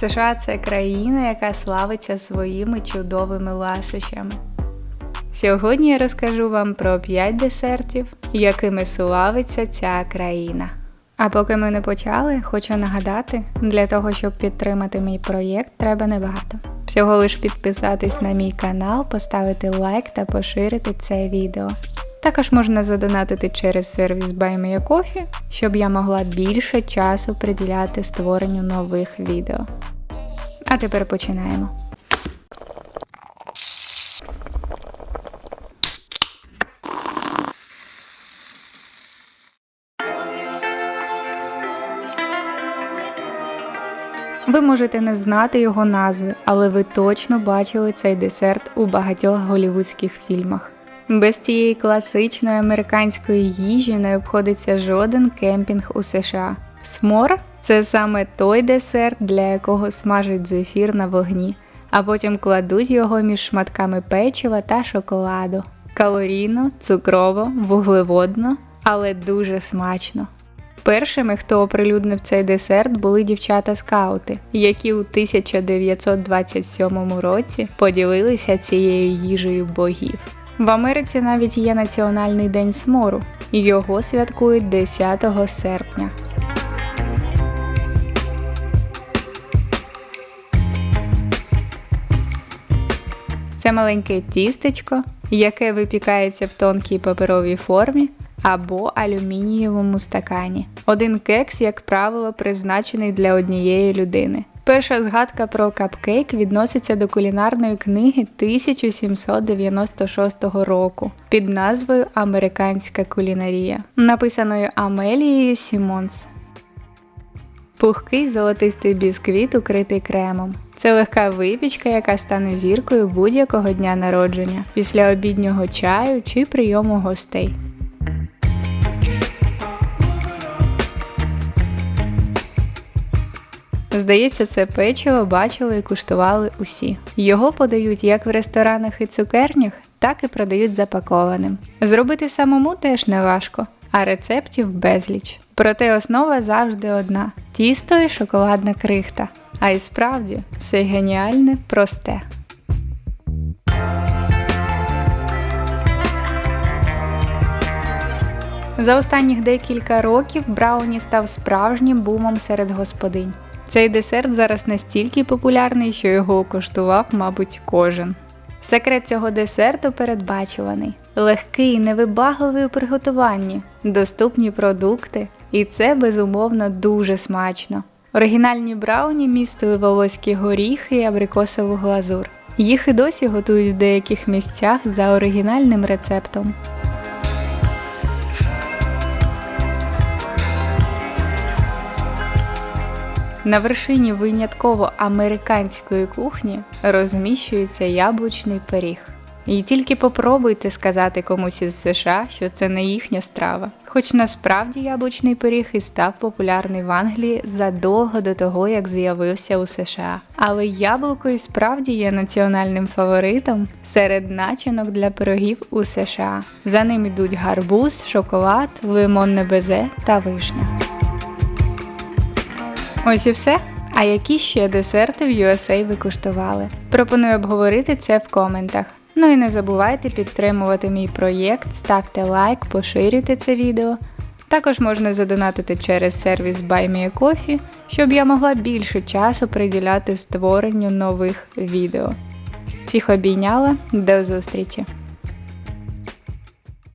США це країна, яка славиться своїми чудовими ласощами. Сьогодні я розкажу вам про 5 десертів, якими славиться ця країна. А поки ми не почали, хочу нагадати, для того, щоб підтримати мій проєкт, треба небагато. Всього лиш підписатись на мій канал, поставити лайк та поширити це відео. Також можна задонатити через сервіс BuyMeACoffee, щоб я могла більше часу приділяти створенню нових відео. А тепер починаємо. Ви можете не знати його назви, але ви точно бачили цей десерт у багатьох голівудських фільмах. Без цієї класичної американської їжі не обходиться жоден кемпінг у США. Смор це саме той десерт, для якого смажать зефір на вогні, а потім кладуть його між шматками печива та шоколаду. Калорійно, цукрово, вуглеводно, але дуже смачно. Першими, хто оприлюднив цей десерт, були дівчата-скаути, які у 1927 році поділилися цією їжею богів. В Америці навіть є Національний день смору, його святкують 10 серпня. Це маленьке тістечко, яке випікається в тонкій паперовій формі або алюмінієвому стакані. Один кекс, як правило, призначений для однієї людини. Перша згадка про капкейк відноситься до кулінарної книги 1796 року під назвою Американська кулінарія, написаної Амелією Сімонс. Пухкий золотистий бісквіт, укритий кремом. Це легка випічка, яка стане зіркою будь-якого дня народження, після обіднього чаю чи прийому гостей. Здається, це печиво бачили і куштували усі. Його подають як в ресторанах і цукернях, так і продають запакованим. Зробити самому теж не важко, а рецептів безліч. Проте основа завжди одна: тісто і шоколадна крихта. А й справді все геніальне, просте. За останніх декілька років Брауні став справжнім бумом серед господинь. Цей десерт зараз настільки популярний, що його коштував, мабуть, кожен. Секрет цього десерту передбачуваний, легкий, невибагливий у приготуванні, доступні продукти, і це безумовно дуже смачно. Оригінальні брауні містили волоські горіхи і абрикосову глазур. Їх і досі готують в деяких місцях за оригінальним рецептом. На вершині винятково американської кухні розміщується яблучний пиріг. І тільки попробуйте сказати комусь із США, що це не їхня страва. Хоч насправді яблучний пиріг і став популярний в Англії задовго до того, як з'явився у США. Але яблуко і справді є національним фаворитом серед начинок для пирогів у США. За ним ідуть гарбуз, шоколад, лимонне безе та вишня. Ось і все. А які ще десерти в USA ви куштували? Пропоную обговорити це в коментах. Ну і не забувайте підтримувати мій проєкт, ставте лайк, поширюйте це відео. Також можна задонатити через сервіс BuyMeACoffee, щоб я могла більше часу приділяти створенню нових відео. Всіх обійняла, до зустрічі!